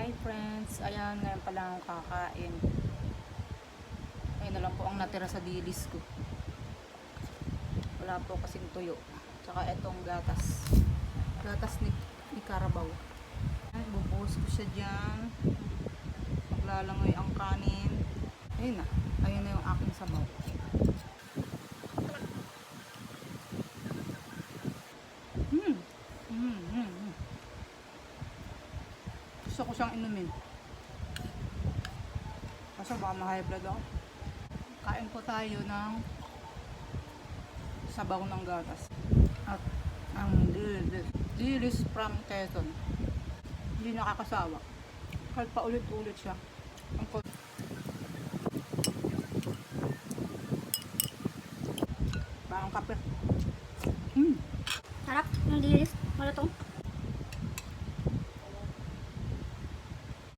Hi friends! Ayan, ngayon pa lang kakain. Ayun na lang po ang natira sa dilis ko. Wala po kasing tuyo. Tsaka etong gatas. Gatas ni, ni Carabao. Bubuhos ko siya dyan. Maglalangoy ang kanin. Ayun na. Ayun na yung aking sabaw. Hmm. Hmm. Hmm. hmm. Gusto ko siyang inumin. Kaso baka ma-high blood ako. Kain po tayo ng sabaw ng gatas. At ang dilis. Dilis from Quezon. Hindi nakakasawa. Kahit pa ulit-ulit siya. Ang Parang kape. Hmm. Sarap ng dilis. Malutong.